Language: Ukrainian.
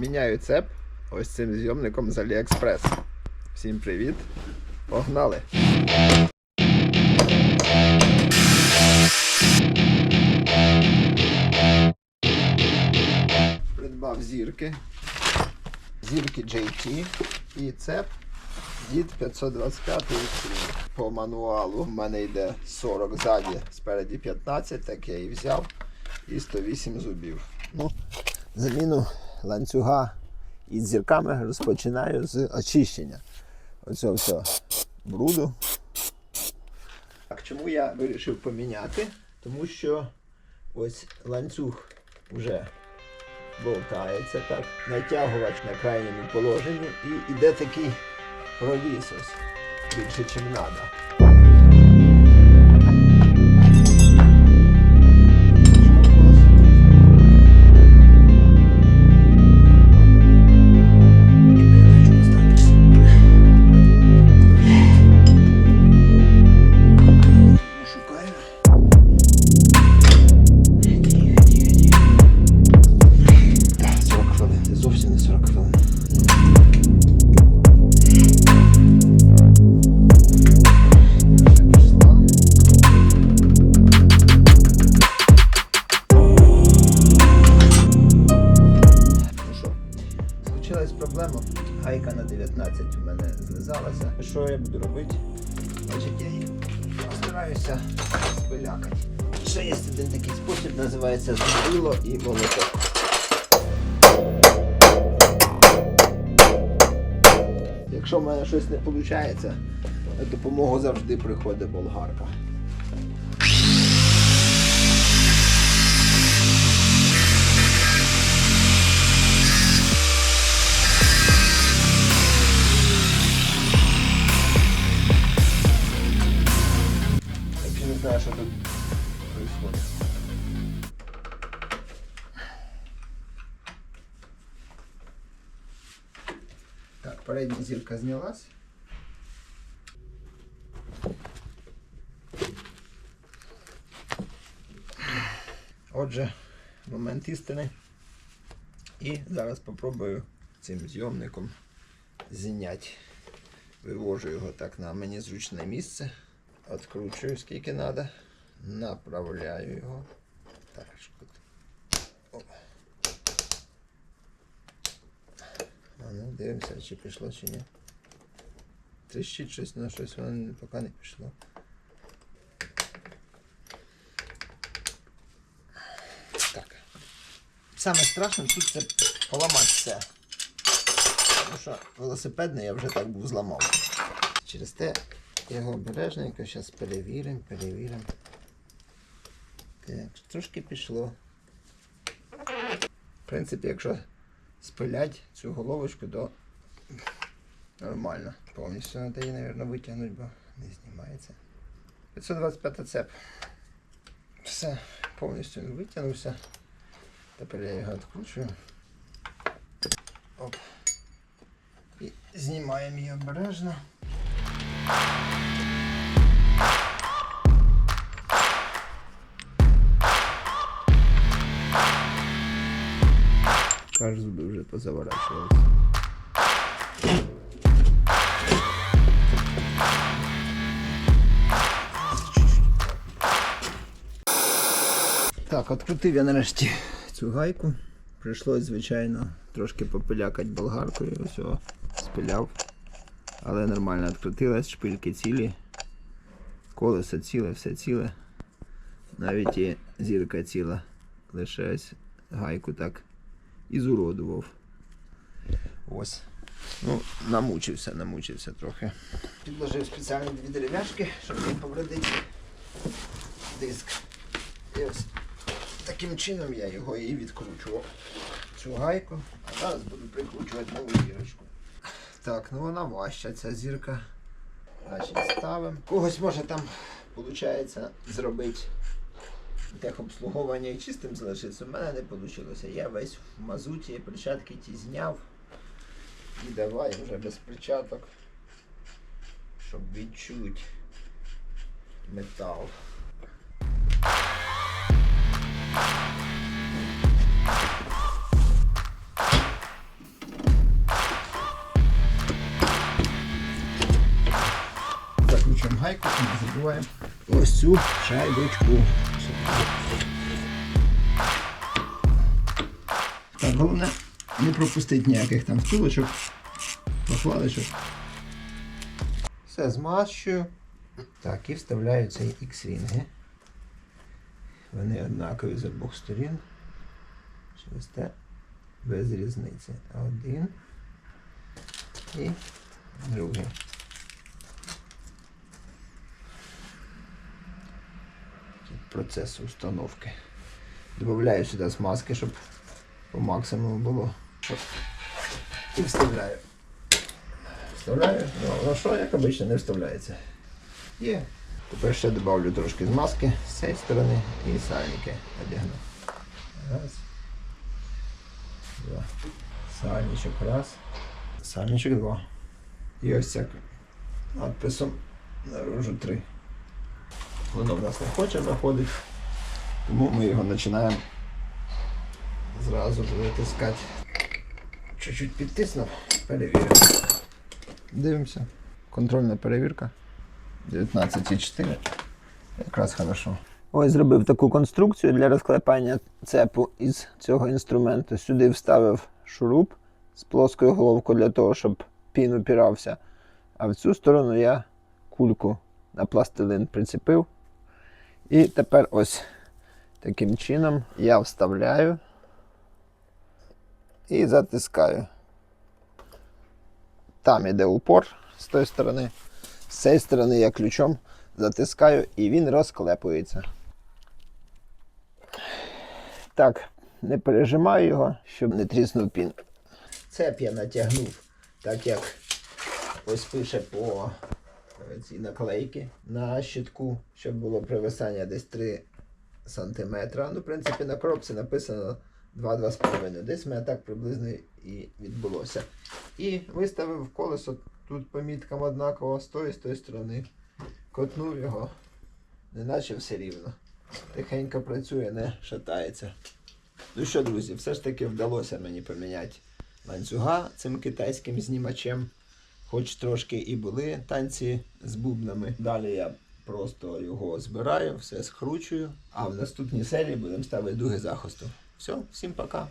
Міняю цеп ось цим зйомником з Аліекспрес. Всім привіт! Погнали! Придбав зірки. Зірки JT і цеп дід 525 Extreme. По мануалу в мене йде 40 ззаді, спереді 15, так я і взяв. І 108 зубів. Ну, заміну ланцюга із зірками розпочинаю з очищення. Оцього все бруду. Так, чому я вирішив поміняти? Тому що ось ланцюг вже болтається так, натягувач на крайньому положенні і йде такий проліс ось більше, ніж треба. На 19 у мене злизалася. Що я буду робити? Значить, я її постараюся спилякати. Ще є один такий спосіб, називається зубило і молоток. Якщо в мене щось не виходить, допомогу завжди приходить болгарка. Відбувається. Так, передня зірка знялась. Отже, момент істини. І зараз попробую цим зйомником зняти. Вивожу його так на мені зручне місце. Откручую скільки треба. Направляю його. Так? О. А ну, дивимося, чи пішло, чи ні. Тріщить щось, на щось воно поки не пішло. Так. Саме страшне тут це поламати все. Тому що велосипедний я вже так був зламав. Через те його обережненько зараз перевіримо, перевіримо. Так, трошки пішло. В принципі, якщо спилять цю головочку, то нормально. Повністю треба її, мабуть, витягнути, бо не знімається. 525 цеп. Все, повністю витягнувся. Тепер я його відкручую. Оп. І знімаємо її обережно. Кажуть, зуби вже позаворачувалися. Так, відкрутив я нарешті цю гайку. Прийшлось, звичайно, трошки попилякати болгаркою. Ось спиляв. Але нормально відкрутилась, шпильки цілі, колесо ціле, все ціле. Навіть і зірка ціла. Лише гайку так і зуродував. Ось. Ну, намучився, намучився трохи. Підложив спеціальні дві дерев'яшки, щоб не повредити диск. І ось таким чином я його і відкручував. Цю гайку. А зараз буду прикручувати нову зірочку. Так, ну вона важча, ця зірка. Значить, ставимо. Когось може там виходить зробити техобслуговування і чистим залишиться. У мене не вийшло. Я весь в мазуті, перчатки ті зняв. І давай вже без перчаток, щоб відчути метал. Закручуємо гайку і забуваємо ось цю шайбочку. Так, головне не пропустити ніяких там втулочок, похваличок. Все змащую. Так, і вставляю цей X-рінги. Вони однакові з обох сторін. Через те без різниці. Один і другий. Тут процес установки. Добавляю сюди смазки, щоб по максимуму було. І вставляю. Вставляю, ну, що, як обично, не вставляється. Є. Тепер ще додавлю трошки змазки з цієї сторони і сальники одягну. Раз. Два. Сальничок раз. Сальничок два. І ось ця надписом наружу три. Воно в нас не хоче заходить, тому ми його починаємо зразу витискати. Чуть-чуть підтиснув, перевіримо. Дивимося. Контрольна перевірка. 19,4. Якраз хорошо. Ось зробив таку конструкцію для розклепання цепу із цього інструменту. Сюди вставив шуруп з плоскою головкою для того, щоб пін упірався. А в цю сторону я кульку на пластилин прицепив. І тепер ось таким чином я вставляю і затискаю. Там іде упор з тої сторони. З цієї сторони я ключом затискаю і він розклепується. Так, не пережимаю його, щоб не тріснув пін. Цеп я натягнув, так як ось пише по цій наклейки на щитку, щоб було привисання десь 3 см. Ну, в принципі, на коробці написано 2-2,5. Десь мене так приблизно і відбулося. І виставив колесо тут по міткам однаково з тої з тої сторони. Котнув його, неначе все рівно. Тихенько працює, не шатається. Ну що, друзі, все ж таки вдалося мені поміняти ланцюга цим китайським знімачем. Хоч трошки і були танці з бубнами. Далі я просто його збираю, все скручую. А в наступній серії будемо ставити дуги захисту. Все, всім пока.